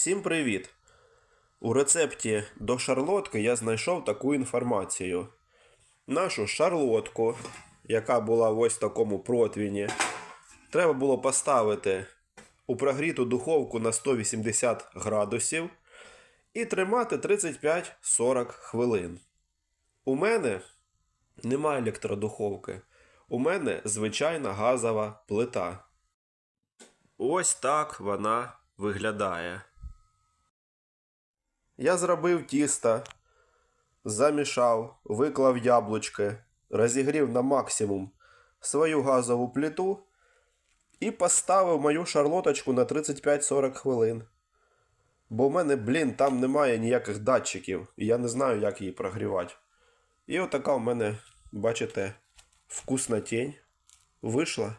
Всім привіт! У рецепті до шарлотки я знайшов таку інформацію. Нашу шарлотку, яка була в ось такому противні, треба було поставити у прогріту духовку на 180 градусів і тримати 35-40 хвилин. У мене немає електродуховки. У мене звичайна газова плита. Ось так вона виглядає. Я зробив тісто, замішав, виклав яблучки, розігрів на максимум свою газову плиту і поставив мою шарлоточку на 35-40 хвилин. Бо в мене, блін, там немає ніяких датчиків, і я не знаю, як її прогрівати. І отака в мене, бачите, вкусна тінь вийшла.